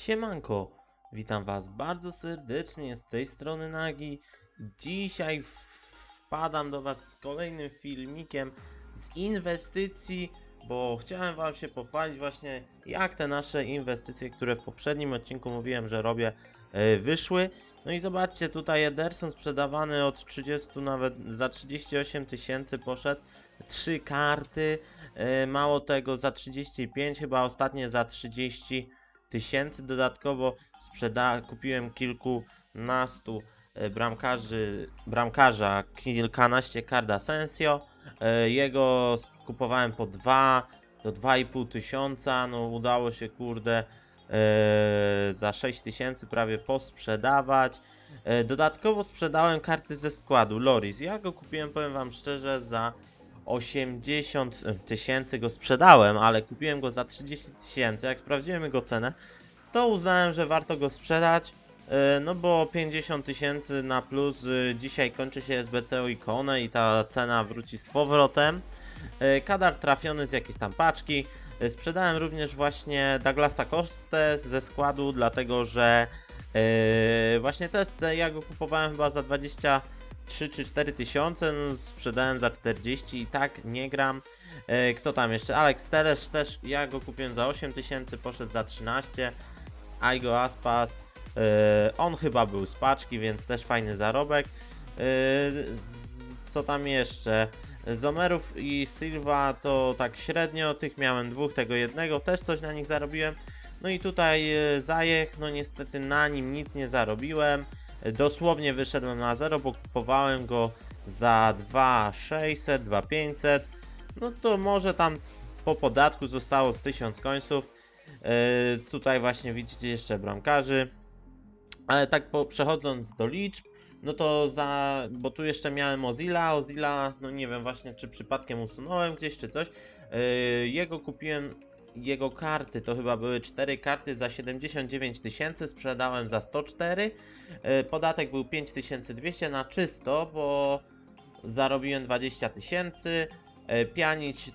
Siemanko, witam was bardzo serdecznie z tej strony Nagi. Dzisiaj wpadam do was z kolejnym filmikiem z inwestycji, bo chciałem wam się pochwalić właśnie jak te nasze inwestycje, które w poprzednim odcinku mówiłem, że robię, e, wyszły. No i zobaczcie, tutaj Ederson sprzedawany od 30 nawet za 38 tysięcy poszedł. Trzy karty, e, mało tego za 35, chyba ostatnie za 30 tysięcy. Dodatkowo sprzeda kupiłem kilkunastu e, bramkarzy, bramkarza, kilkanaście kart Asensio. E, Jego kupowałem po 2 do 2,5 tysiąca. No udało się kurde e, za 6 tysięcy prawie posprzedawać. Dodatkowo sprzedałem karty ze składu Loris. Ja go kupiłem, powiem wam szczerze, za 80 tysięcy go sprzedałem, ale kupiłem go za 30 tysięcy. Jak sprawdziłem jego cenę, to uznałem, że warto go sprzedać. e, No bo 50 tysięcy na plus e, dzisiaj kończy się SBC o ikonę i ta cena wróci z powrotem. E, Kadar trafiony z jakiejś tam paczki. Sprzedałem również właśnie Douglasa Costę ze składu, dlatego że właśnie TSC ja go kupowałem chyba za 23 czy 4 tysiące, no sprzedałem za 40 i tak nie gram. E, Kto tam jeszcze? Alex Telesz też, ja go kupiłem za 8 tysięcy, poszedł za 13. Aigo Aspas, e, on chyba był z paczki, więc też fajny zarobek. E, Co tam jeszcze? Zomerów i Silva to tak średnio, tych miałem dwóch, tego jednego, też coś na nich zarobiłem. No i tutaj e, Zajech, no niestety na nim nic nie zarobiłem. Dosłownie wyszedłem na zero, bo kupowałem go za 2600, 2500. No to może tam po podatku zostało z 1000 końców. E, tutaj właśnie widzicie jeszcze bramkarzy. Ale tak po, przechodząc do liczb, no to za, bo tu jeszcze miałem Ozila, Ozila, no nie wiem właśnie czy przypadkiem usunąłem gdzieś czy coś. E, jego kupiłem, jego karty to chyba były 4 karty za 79 tysięcy, sprzedałem za 104. E, podatek był 5200 na czysto, bo zarobiłem 20 tysięcy. E, Pianić,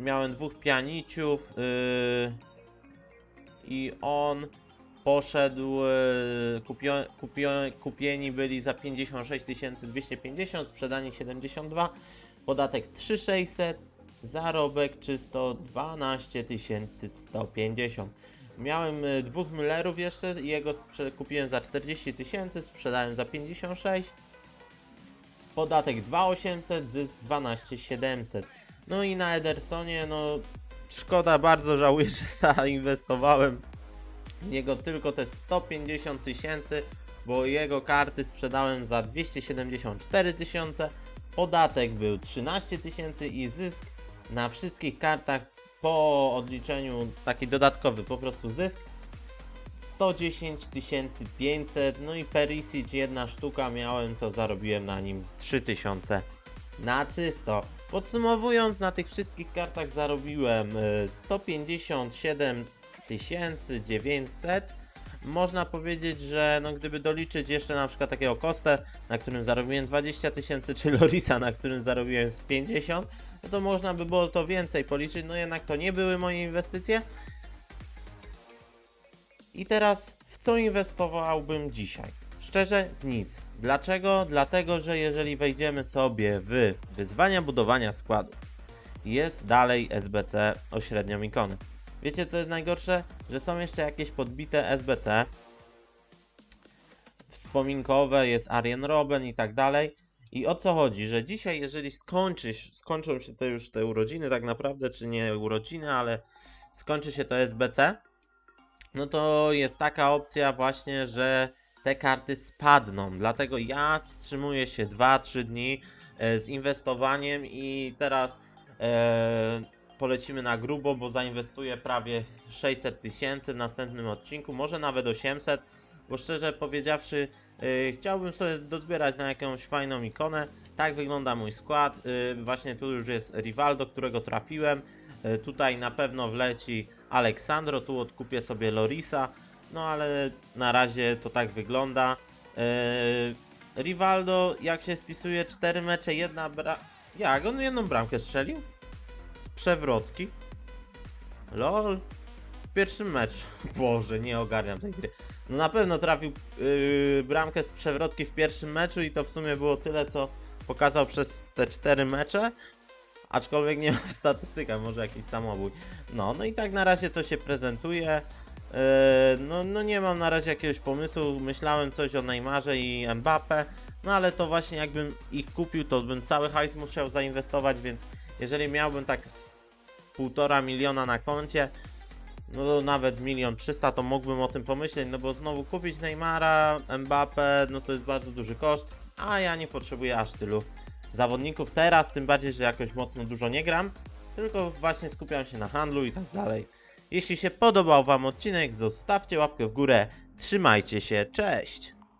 miałem dwóch pianiciów. Yy, i on poszedł, e, kupieni byli za 56 250, sprzedani 72, podatek 3600, zarobek czysto 12 150. Miałem e, dwóch Müllerów jeszcze i jego kupiłem za 40 tysięcy, sprzedałem za 56. Podatek 2800, zysk 12700. No i na Edersonie, no szkoda, bardzo żałuję, że zainwestowałem w niego tylko te 150 tysięcy, bo jego karty sprzedałem za 274 tysiące, podatek był 13 tysięcy i zysk na wszystkich kartach po odliczeniu taki dodatkowy po prostu zysk 110 500, no i Perisic jedna sztuka miałem, to zarobiłem na nim 3000 na czysto. Podsumowując, na tych wszystkich kartach zarobiłem e, 157 900. Można powiedzieć, że no, gdyby doliczyć jeszcze na przykład takiego kostę, na którym zarobiłem 20 tysięcy, czy Lorisa, na którym zarobiłem z 50, no to można by było to więcej policzyć, no jednak to nie były moje inwestycje. I teraz w co inwestowałbym dzisiaj? Szczerze w nic. Dlaczego? Dlatego, że jeżeli wejdziemy sobie w wyzwania budowania składu, jest dalej SBC o średnią ikony. Wiecie co jest najgorsze? Że są jeszcze jakieś podbite SBC wspominkowe, jest Arjen Robben i tak dalej. I o co chodzi? Że dzisiaj, jeżeli skończy, skończą się te już te urodziny, tak naprawdę, czy nie urodziny, ale skończy się to SBC, no to jest taka opcja właśnie, że te karty spadną. Dlatego ja wstrzymuję się 2-3 dni e, z inwestowaniem i teraz e, polecimy na grubo, bo zainwestuję prawie 600 tysięcy w następnym odcinku, może nawet 800, bo szczerze powiedziawszy, e, chciałbym sobie dozbierać na jakąś fajną ikonę. Tak wygląda mój skład. E, właśnie tu już jest Rivaldo, którego trafiłem. E, tutaj na pewno wleci Aleksandro, tu odkupię sobie Lorisa. No ale na razie to tak wygląda. E, Rivaldo, jak się spisuje 4 mecze, jedna bra... Jak? On jedną bramkę strzelił? Z przewrotki? LOL. pierwszym meczu. Boże, nie ogarniam tej gry. No na pewno trafił yy, bramkę z przewrotki w pierwszym meczu i to w sumie było tyle, co pokazał przez te cztery mecze. Aczkolwiek nie ma w statystykach, może jakiś samobój. No, no i tak na razie to się prezentuje. Yy, no, no nie mam na razie jakiegoś pomysłu. Myślałem coś o Neymarze i Mbappe. No ale to właśnie jakbym ich kupił, to bym cały hajs musiał zainwestować, więc jeżeli miałbym tak z półtora miliona na koncie, no nawet milion trzysta, to mógłbym o tym pomyśleć, no bo znowu kupić Neymara, Mbappe, no to jest bardzo duży koszt, a ja nie potrzebuję aż tylu zawodników teraz, tym bardziej, że jakoś mocno dużo nie gram, tylko właśnie skupiam się na handlu i tak dalej. Jeśli się podobał Wam odcinek, zostawcie łapkę w górę, trzymajcie się, cześć!